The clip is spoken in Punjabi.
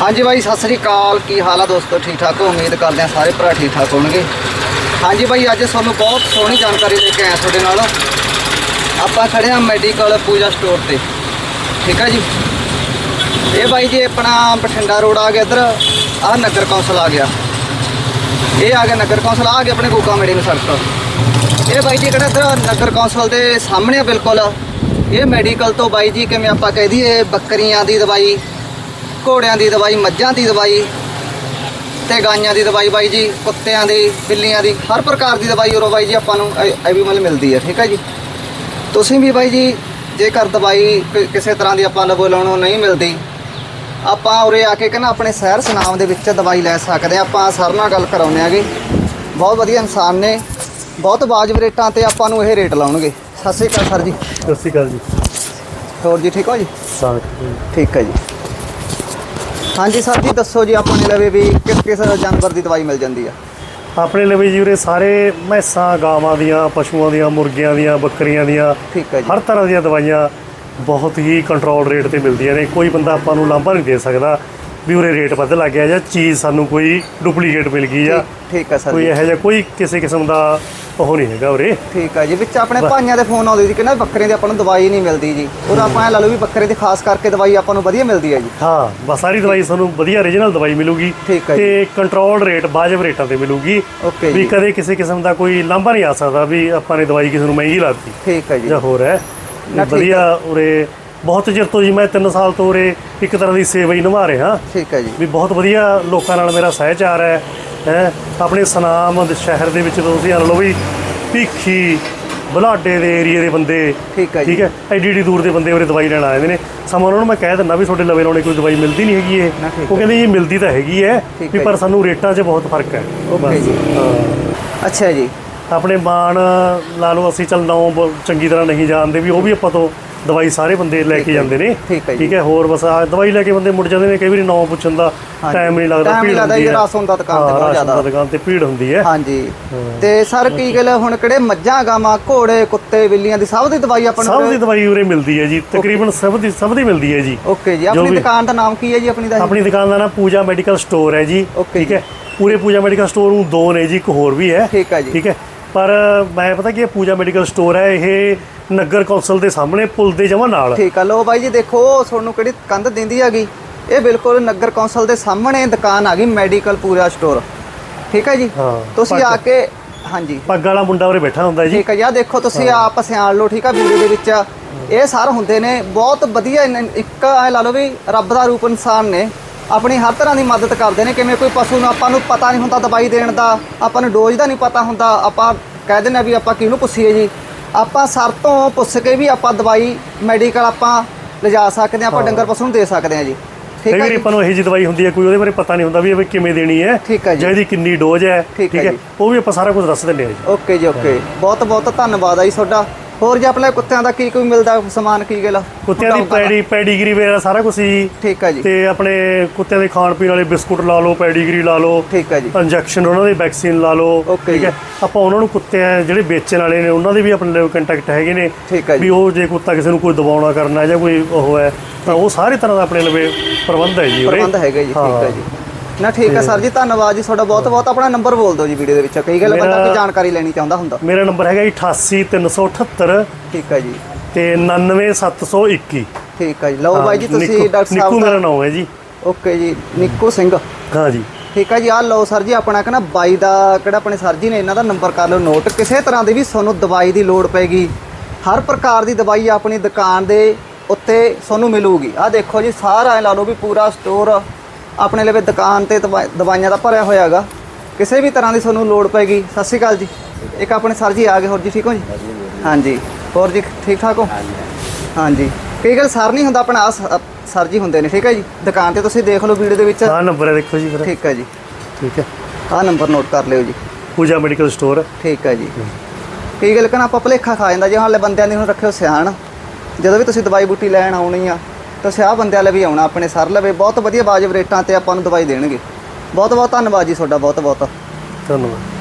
ਹਾਂਜੀ ਬਾਈ, ਸਤਿ ਸ੍ਰੀ ਅਕਾਲ। ਕੀ ਹਾਲ ਆ ਦੋਸਤੋ? ਠੀਕ ਠਾਕ ਹੋ? ਉਮੀਦ ਕਰਦੇ ਆ ਸਾਰੇ ਭਰਾ ਠੀਕ ਠਾਕ ਹੋਣਗੇ। ਹਾਂਜੀ ਬਾਈ, ਅੱਜ ਤੁਹਾਨੂੰ ਬਹੁਤ ਸੋਹਣੀ ਜਾਣਕਾਰੀ ਲੈ ਕੇ ਆਇਆ ਤੁਹਾਡੇ ਨਾਲ। ਆਪਾਂ ਖੜੇ ਆ ਮੈਡੀਕਲ ਪੂਜਾ ਸਟੋਰ ਤੇ। ਠੀਕ ਆ ਜੀ? ਇਹ ਬਾਈ ਜੀ, ਆਪਣਾ ਬਠਿੰਡਾ ਰੋਡ ਆ ਗਿਆ ਇੱਧਰ। ਆ ਨਗਰ ਕੌਂਸਲ ਆ ਗਿਆ। ਇਹ ਆ ਗਿਆ ਨਗਰ ਕੌਂਸਲ ਆ ਗਿਆ ਆਪਣੇ ਗੋਗਾ ਮੇੜੇ ਨੂੰ ਸੜਕ। ਇਹ ਬਾਈ ਜੀ, ਕਿਹੜਾ ਇੱਧਰ ਨਗਰ ਕੌਂਸਲ ਦੇ ਸਾਹਮਣੇ ਆ ਬਿਲਕੁਲ। ਇਹ ਮੈਡੀਕਲ ਤੋਂ ਬਾਈ ਜੀ, ਕਿਵੇਂ ਆਪਾਂ ਕਹਿ ਦਈਏ, ਬੱਕਰੀਆਂ ਦੀ ਦਵਾਈ। ਘੋੜਿਆਂ ਦੀ ਦਵਾਈ ਮੱਝਾਂ ਦੀ ਦਵਾਈ ਤੇ ਗਾਈਆਂ ਦੀ ਦਵਾਈ ਬਾਈ ਜੀ ਕੁੱਤਿਆਂ ਦੀ ਬਿੱਲੀਆਂ ਦੀ ਹਰ ਪ੍ਰਕਾਰ ਦੀ ਦਵਾਈ ਉਰੋਂ ਬਾਈ ਜੀ ਆਪਾਂ ਨੂੰ ਅਵੇਲੇਬਲ ਮਿਲਦੀ ਹੈ ਠੀਕ ਹੈ ਜੀ। ਤੁਸੀਂ ਵੀ ਬਾਈ ਜੀ ਜੇਕਰ ਦਵਾਈ ਕਿਸੇ ਤਰ੍ਹਾਂ ਦੀ ਆਪਾਂ ਨੂੰ ਲਾਉਣੋਂ ਨਹੀਂ ਮਿਲਦੀ ਆਪਾਂ ਉਰੇ ਆ ਕੇ ਕਹਿੰਦਾ ਆਪਣੇ ਸ਼ਹਿਰ ਸੁਨਾਮ ਦੇ ਵਿੱਚ ਦਵਾਈ ਲੈ ਸਕਦੇ ਹਾਂ ਆਪਾਂ ਸਰ ਨਾਲ ਗੱਲ ਕਰਾਉਂਦੇ ਆਗੇ ਬਹੁਤ ਵਧੀਆ ਇਨਸਾਨ ਨੇ ਬਹੁਤ ਵਾਜਬ ਰੇਟਾਂ ਤੇ ਆਪਾਂ ਨੂੰ ਇਹ ਰੇਟ ਲਾਉਣਗੇ। ਸਤਿ ਸ਼੍ਰੀ ਅਕਾਲ ਸਰ ਜੀ। ਸਤਿ ਸ਼੍ਰੀ ਅਕਾਲ ਜੀ। ਹੋਰ ਜੀ ਠੀਕ ਹੋ ਜੀ? ਠੀਕ ਹੈ ਜੀ। ਹਾਂਜੀ ਸਰ ਜੀ ਦੱਸੋ ਜੀ ਆਪਣੇ ਲਵੇ ਵੀ ਕਿਸ ਕਿਸ ਜਾਨਵਰ ਦੀ ਦਵਾਈ ਮਿਲ ਜਾਂਦੀ ਆ? ਆਪਣੇ ਲਈ ਜੀ ਉਰੇ ਸਾਰੇ ਮੈਸਾਂ ਗਾਵਾਂ ਦੀਆਂ ਪਸ਼ੂਆਂ ਦੀਆਂ ਮੁਰਗੀਆਂ ਦੀਆਂ ਬੱਕਰੀਆਂ ਦੀਆਂ ਠੀਕ ਹੈ ਜੀ। ਹਰ ਤਰ੍ਹਾਂ ਦੀਆਂ ਦਵਾਈਆਂ ਬਹੁਤ ਹੀ ਕੰਟਰੋਲ ਰੇਟ ਤੇ ਮਿਲਦੀਆਂ ਨੇ। ਕੋਈ ਬੰਦਾ ਆਪਾਂ ਨੂੰ ਲਾਂਭਾ ਨਹੀਂ ਦੇ ਸਕਦਾ ਵੀ ਉਰੇ ਰੇਟ ਵੱਧ ਲੱਗ ਗਿਆ ਜਾਂ ਚੀਜ਼ ਸਾਨੂੰ ਕੋਈ ਡੁਪਲੀਕੇਟ ਮਿਲ ਗਈ ਜਾਂ ਠੀਕ- ਹੈ ਸਰ ਕੋਈ ਇਹੋ ਜਿਹਾ ਕੋਈ ਕਿਸੇ ਕਿਸਮ ਦਾ ਉਹ ਨਹੀਂ ਹੈਗਾ ਉਰੇ। ਠੀਕ ਹੈ ਜੀ ਵਿੱਚ ਆਪਣੇ ਭਾਈਆਂ ਦੇ ਫੋਨ ਆਉਂਦੇ ਸੀ ਕਿ ਨਾ ਬੱਕਰੇ ਦੀ ਆਪਾਂ ਨੂੰ ਦਵਾਈ ਨਹੀਂ ਮਿਲਦੀ ਜੀ। ਉਹ ਆਪਾਂ ਇਹ ਲਾ ਲਓ ਵੀ ਬੱਕਰੇ ਦੀ ਖਾਸ ਕਰਕੇ ਦਵਾਈ ਆਪਾਂ ਨੂੰ ਵਧੀਆ ਮਿਲਦੀ ਹੈ ਜੀ। ਹਾਂ ਬਸ ਸਾਰੀ ਦਵਾਈ ਤੁਹਾਨੂੰ ਵਧੀਆ ਓਰੀਜਨਲ ਦਵਾਈ ਮਿਲੂਗੀ ਠੀਕ ਹੈ ਜੀ। ਤੇ ਕੰਟਰੋਲ ਰੇਟ ਵਾਜਬ ਰੇਟਾਂ ਤੇ ਮਿਲੂਗੀ। ਓਕੇ ਵੀ ਜੀ। ਕਦੇ ਕਿਸੇ ਕਿਸਮ ਦਾ ਕੋਈ ਲਾਂਭਾ ਨਹੀਂ ਆ ਸਕਦਾ ਵੀ ਆਪਾਂ ਨੇ ਦਵਾਈ ਕਿਸੇ ਨੂੰ ਮਹਿੰਗੀ ਲਾਤੀ। ਠੀਕ ਹੈ ਜੀ। ਜਾਂ ਹੋਰ ਹੈ। ਨਾ ਠੀਕ ਵਧੀਆ ਉਰੇ ਬਹੁਤ ਚਿਰ ਤੋਂ ਜੀ ਮੈਂ 3 ਸਾਲ ਤੋਂ ਉਰੇ ਇੱਕ ਤਰ੍ਹਾਂ ਦੀ ਸੇਵਾ ਹੀ ਨਿਭਾ ਰਿਹਾ। ਠੀਕ ਹੈ ਜੀ। ਵੀ ਬਹੁਤ ਵਧੀਆ ਲੋਕਾਂ ਨਾਲ ਮੇਰਾ ਸਹਿਚਾਰ ਹੈ। ਹੈ। ਆਪਣੇ ਸਨਾਮ ਦੇ ਸ਼ਹਿਰ ਦੇ ਵਿੱਚ ਤੁਸੀਂ ਮੰਨ ਲਓ ਵੀ ਭੀਖੀ ਬਲਾਡੇ ਦੇ ਏਰੀਏ ਦੇ ਬੰਦੇ ਠੀਕ ਹੈ ਠੀਕ ਹੈ ਐਡੀ ਐਡੀ ਦੂਰ ਦੇ ਬੰਦੇ ਉਰੇ ਦਵਾਈ ਲੈਣ ਆਏ ਨੇ। ਸਮਾਂ ਉਹਨਾਂ ਨੂੰ ਮੈਂ ਕਹਿ ਦਿੰਦਾ ਵੀ ਤੁਹਾਡੇ ਲਵੇ ਲਾਉਣੇ ਕੋਈ ਦਵਾਈ ਮਿਲਦੀ ਨਹੀਂ ਹੈਗੀ ਇਹ। ਉਹ ਕਹਿੰਦੇ ਜੀ ਮਿਲਦੀ ਤਾਂ ਹੈਗੀ ਹੈ ਵੀ ਪਰ। ਸਾਨੂੰ ਰੇਟਾਂ 'ਚ ਬਹੁਤ ਫ਼ਰਕ ਹੈ। ਓਕੇ। ਜੀ। ਹਾਂ। ਅੱਛਾ ਜੀ। ਆਪਣੇ ਮਾਣ ਲਾ ਲਓ ਅਸੀਂ ਚੱਲ ਨੌ ਬ- ਚੰਗੀ ਤਰ੍ਹਾਂ ਨਹੀਂ ਜਾਣਦੇ ਵੀ ਉਹ ਵੀ ਆਪਾਂ ਤੋਂ ਦਵਾਈ ਸਾਰੇ ਬੰਦੇ ਲੈ ਕੇ ਜਾਂਦੇ ਨੇ। ਠੀਕ ਹੈ ਹੋਰ ਬਸ ਆ ਦਵਾਈ ਲੈ ਕੇ ਬੰਦੇ ਮੁੜ ਜਾਂਦੇ ਨੇ ਕਈ ਵਾਰੀ ਨੌ ਪੁੱਛਣ ਦਾ। ਟਾਈਮ ਨਹੀਂ ਲੱਗਦਾ ਲੱਗਦਾ ਹੁੰਦੀ ਜੀ, ਹੈ। ਰਸ਼ ਹੁੰਦਾ ਦੁਕਾਨ ਤੇ ਬਹੁਤ ਜ਼ਿਆਦਾ। ਦੁਕਾਨ ਤੇ ਭੀੜ ਹੁੰਦੀ ਹੈ। ਹਾਂਜੀ। ਤੇ ਸਰ ਕੀ ਗੱਲ ਹੁਣ ਕਿਹੜੇ ਮੱਝਾਂ ਗਾਵਾਂ ਘੋੜੇ ਕੁੱਤੇ ਬਿੱਲੀਆਂ ਦੀ ਸਭ ਦੀ ਦਵਾਈ ਆਪਾਂ ਸਭ ਦੀ ਨੂੰ ਦਵਾਈ ਉਰੇ ਮਿਲਦੀ ਹੈ ਜੀ। ਤਕਰੀਬਨ ਸਭ ਦੀ ਸਭ ਦੀ ਮਿਲਦੀ ਹੈ ਜੀ। ਓਕੇ ਜੀ। ਆਪਣੀ ਦੁਕਾਨ ਦਾ ਨਾਮ ਕੀ ਹੈ ਜੀ ਆਪਣੀ ਦਾ ਆਪਣੀ ਦੁਕਾਨ ਦਾ ਨਾਮ ਪੂਜਾ ਮੈਡੀਕਲ ਸਟੋਰ ਹੈ ਜੀ। ਠੀਕ। ਹੈ। ਪੂਰੇ ਪੂਜਾ ਮੈਡੀਕਲ ਸਟੋਰ ਨੂੰ ਦੋ ਨੇ ਜੀ ਇੱਕ ਹੋਰ ਵੀ ਹੈ। ਠੀਕ ਹੈ ਜੀ। ਠੀਕ ਹੈ। ਪਰ ਮੈਂ ਪਤਾ ਕੀ ਹੈ ਪੂਜਾ ਮੈਡੀਕਲ ਸਟੋਰ ਹੈ ਇਹ ਨਗਰ ਕੌਂਸਲ ਦੇ ਸਾਹਮਣੇ ਪੁਲ ਦੇ ਜਮਾ ਨਾਲ। ਠੀਕ ਆ ਲੋ ਬਾਈ ਜੀ ਦੇਖੋ ਤੁਹਾਨੂੰ ਕਿਹੜੀ ਕੰਧ ਦਿੰਦੀ ਹੈਗੀ। ਇਹ ਬਿਲਕੁਲ ਨਗਰ ਕੌਂਸਲ ਦੇ ਸਾਹਮਣੇ ਦੁਕਾਨ ਆ ਗਈ ਮੈਡੀਕਲ ਪੂਰਾ ਸਟੋਰ। ਠੀਕ ਹੈ ਜੀ? ਤੁਸੀਂ ਆ ਕੇ ਹਾਂਜੀ। ਪੱਗ ਵਾਲਾ ਮੁੰਡਾ ਉਰੇ ਬੈਠਾ ਹੁੰਦਾ ਜੀ। ਠੀਕ ਹੈ ਆਹ ਦੇਖੋ ਤੁਸੀਂ ਆਪ ਸਿਆਣ ਲਓ ਠੀਕ ਆ ਵੀਡੀਓ ਦੇ ਵਿੱਚ। ਇਹ ਸਾਰ ਹੁੰਦੇ ਨੇ ਬਹੁਤ ਵਧੀਆ ਇੱਕ ਐ ਲਾ ਲਓ ਵੀ ਰੱਬ ਦਾ ਰੂਪ ਇਨਸਾਨ ਨੇ। ਆਪਣੀ ਹਰ ਤਰ੍ਹਾਂ ਦੀ ਮਦਦ ਕਰਦੇ ਨੇ। ਕਿਵੇਂ ਕੋਈ ਪਸ਼ੂ ਨੂੰ ਆਪਾਂ ਨੂੰ ਪਤਾ ਨਹੀਂ ਹੁੰਦਾ ਦਵਾਈ ਦੇਣ ਦਾ ਆਪਾਂ ਨੂੰ ਡੋਜ਼ ਦਾ ਨਹੀਂ ਪਤਾ ਹੁੰਦਾ ਆਪਾਂ ਕਹਿ ਦਿੰਦੇ ਆ ਵੀ ਆਪਾਂ ਕਿਹਨੂੰ ਪੁੱਛੀਏ ਜੀ। ਆਪਾਂ ਸਰ ਤੋਂ ਪੁੱਛ ਕੇ ਵੀ ਆਪਾਂ ਦਵਾਈ ਮੈਡੀਕਲ ਆਪਾਂ ਲਿਜਾ ਸਕਦੇ ਆ ਆਪਾਂ। ਡੰਗਰ ਪਸ਼ੂ ਨੂੰ ਦੇ ਸਕਦੇ ਆ ਜੀ। ਠੀਕ ਹੈ ਜੀ? ਆਪਾਂ ਨੂੰ ਇਹੋ ਜਿਹੀ ਦਵਾਈ ਹੁੰਦੀ ਹੈ ਕੋਈ ਉਹਦੇ ਬਾਰੇ ਪਤਾ ਨਹੀਂ ਹੁੰਦਾ ਵੀ ਇਹ ਕਿਵੇਂ ਦੇਣੀ ਹੈ ਠੀਕ ਹੈ ਜੀ। ਜਾਂ ਇਹਦੀ ਕਿੰਨੀ ਡੋਜ਼ ਹੈ ਠੀਕ ਹੈ। ਜੀ। ਉਹ ਵੀ ਆਪਾਂ ਸਾਰਾ ਕੁਝ ਦੱਸ ਦਿੰਦੇ ਹਾਂ ਜੀ। ਓਕੇ ਜੀ ਓਕੇ। ਬਹੁਤ ਬਹੁਤ ਧੰਨਵਾਦ ਆ ਜੀ ਤੁਹਾਡਾ। ਹੋਰ ਜੀ ਆਪਣੇ ਕੁੱਤਿਆਂ ਦਾ ਕੀ ਕੋਈ ਮਿਲਦਾ ਸਮਾਨ ਕੀ ਗੱਲ? ਕੁੱਤਿਆਂ ਦੀ ਪੈਡੀ ਪੈਡੀਗਰੀ ਵਗੈਰਾ ਸਾਰਾ ਕੁਝ ਜੀ। ਠੀਕ ਹੈ ਜੀ। ਤੇ ਆਪਣੇ ਕੁੱਤਿਆਂ ਦੇ ਖਾਣ ਪੀਣ ਵਾਲੇ ਬਿਸਕੁਟ ਲਾ ਲਓ ਪੈਡੀਗਰੀ ਲਾ ਲਓ ਠੀਕ ਹੈ ਜੀ। ਇੰਜੈਕਸ਼ਨ ਉਹਨਾਂ ਦੇ ਵੈਕਸੀਨ ਲਾ ਲਓ ਠੀਕ ਹੈ। ਆਪਾਂ ਉਹਨਾਂ ਨੂੰ ਕੁੱਤੇ ਆ ਜਿਹੜੇ ਵੇਚਣ ਵਾਲੇ ਨੇ ਉਹਨਾਂ ਦੇ ਵੀ ਆਪਣੇ ਕੰਟੈਕਟ ਹੈਗੇ ਨੇ ਠੀਕ ਹੈ ਜੀ। ਵੀ ਉਹ ਜੇ ਕੁੱਤਾ ਕਿਸੇ ਨੂੰ ਕੋਈ ਦਬਾਉਣਾ ਕਰਨਾ ਜਾਂ ਕੋਈ ਉਹ ਹੈ ਤਾਂ ਉਹ ਸਾਰੇ ਤਰ੍ਹਾਂ ਦਾ ਆਪਣੇ ਲਵੇ ਪ੍ਰਬੰਧ ਹੈ ਜੀ ਪ੍ਰਬੰਧ ਹੈਗਾ ਜੀ ਠੀਕ ਹਾਂ। ਹੈ। ਜੀ। ਨਾ ਠੀਕ ਹੈ ਸਰ ਜੀ ਧੰਨਵਾਦ ਜੀ ਤੁਹਾਡਾ ਬਹੁਤ ਬਹੁਤ। ਆਪਣਾ ਨੰਬਰ ਬੋਲ ਦਿਓ ਜੀ ਵੀਡੀਓ ਦੇ ਵਿੱਚ। ਕਈ ਗੱਲ ਬੰਦਾ ਮੇਰਾ- ਕੋਈ ਜਾਣਕਾਰੀ ਲੈਣੀ ਚਾਹੁੰਦਾ ਹੁੰਦਾ। ਮੇਰਾ ਨੰਬਰ ਹੈਗਾ ਜੀ 88378 ਠੀਕ ਹੈ ਜੀ। ਤੇ 99721 ਠੀਕ ਹੈ ਜੀ। ਲਓ ਬਾਈ ਜੀ ਤੁਸੀਂ ਨਿੱਕੂ- ਡਾਕਟਰ ਨਿੱਕੂ ਸਾਹਿਬ ਮੇਰਾ ਦਾ ਨਾਮ ਹੈ ਜੀ। ਓਕੇ ਜੀ ਨਿੱਕੂ ਸਿੰਘ। ਹਾਂ ਜੀ। ਠੀਕ ਹੈ ਜੀ ਆਹ ਲਓ ਸਰ ਜੀ ਆਪਣਾ ਕਹਿੰਦਾ ਬਾਈ ਦਾ ਕਿਹੜਾ ਆਪਣੇ ਸਰ ਜੀ ਨੇ ਇਹਨਾਂ ਦਾ ਨੰਬਰ ਕਰ ਲਓ ਨੋਟ। ਕਿਸੇ ਤਰ੍ਹਾਂ ਦੀ ਵੀ ਤੁਹਾਨੂੰ ਦਵਾਈ ਦੀ ਲੋੜ ਪੈਗੀ ਹਰ ਪ੍ਰਕਾਰ ਦੀ ਦਵਾਈ ਆਪਣੀ ਦੁਕਾਨ ਦੇ ਉੱਤੇ ਤੁਹਾਨੂੰ ਮਿਲੂਗੀ। ਆਹ ਦੇਖੋ ਜੀ ਸਾਰਾ ਐ ਲਾ ਲਓ ਵੀ ਪੂਰਾ ਸਟੋਰ ਆਪਣੇ ਲਵੇ ਦੁਕਾਨ ਤੇ ਦਵਾ- ਦਵਾਈਆਂ ਦਾ ਭਰਿਆ ਹੋਇਆ ਹੈਗਾ ਕਿਸੇ ਵੀ ਤਰ੍ਹਾਂ ਦੀ ਤੁਹਾਨੂੰ ਲੋੜ ਪੈਗੀ ਸਤਿ ਸ਼੍ਰੀ ਅਕਾਲ ਜੀ। ਇੱਕ ਆਪਣੇ ਸਰ ਜੀ ਆ ਗਏ। ਹੋਰ ਜੀ ਠੀਕ ਹੋ ਜੀ? ਹਾਂਜੀ ਹੋਰ ਜੀ ਠੀਕ ਠਾਕ ਹੋ? ਹਾਂਜੀ ਕਈ ਗੱਲ ਸਰ ਨਹੀਂ ਹੁੰਦਾ ਆਪਣਾ ਸਰ ਜੀ ਹੁੰਦੇ ਨੇ। ਠੀਕ ਹੈ ਜੀ? ਦੁਕਾਨ ਤੇ ਤੁਸੀਂ ਦੇਖ ਲਓ ਵੀਡੀਓ ਦੇ ਵਿੱਚ। ਹਾਂ ਨੰਬਰ ਹੈ ਦੇਖੋ ਜੀ ਫਿਰ ਠੀਕ ਹੈ ਜੀ। ਠੀਕ ਹੈ। ਆਹ ਨੰਬਰ ਨੋਟ ਕਰ ਲਿਓ ਜੀ। Pooja medical store. ਠੀਕ ਹੈ ਜੀ। ਕਈ ਗੱਲ ਕਹਣਾ ਆਪਾਂ ਭੁਲੇਖਾ ਖਾ ਜਾਂਦਾ। ਜੇ ਹਾਲੇ ਬੰਦਿਆਂ ਦੀ ਹੁਣ ਰੱਖਿਓ ਸਿਆਣ। ਜਦੋਂ ਵੀ ਤੁਸੀਂ ਦਵਾਈ ਬੂਟੀ ਲੈਣ ਆਉਣੀ ਆ ਤਾਂ ਸਿਆਹ ਬੰਦਿਆਂ ਲਈ ਵੀ ਆਉਣਾ ਆਪਣੇ ਸਰ ਲਵੇ। ਬਹੁਤ ਵਧੀਆ ਵਾਜਬ ਰੇਟਾਂ ਤੇ ਆਪਾਂ ਨੂੰ ਦਵਾਈ ਦੇਣਗੇ। ਬਹੁਤ ਬਹੁਤ ਧੰਨਵਾਦ ਜੀ ਤੁਹਾਡਾ। ਬਹੁਤ ਬਹੁਤ ਧੰਨਵਾਦ।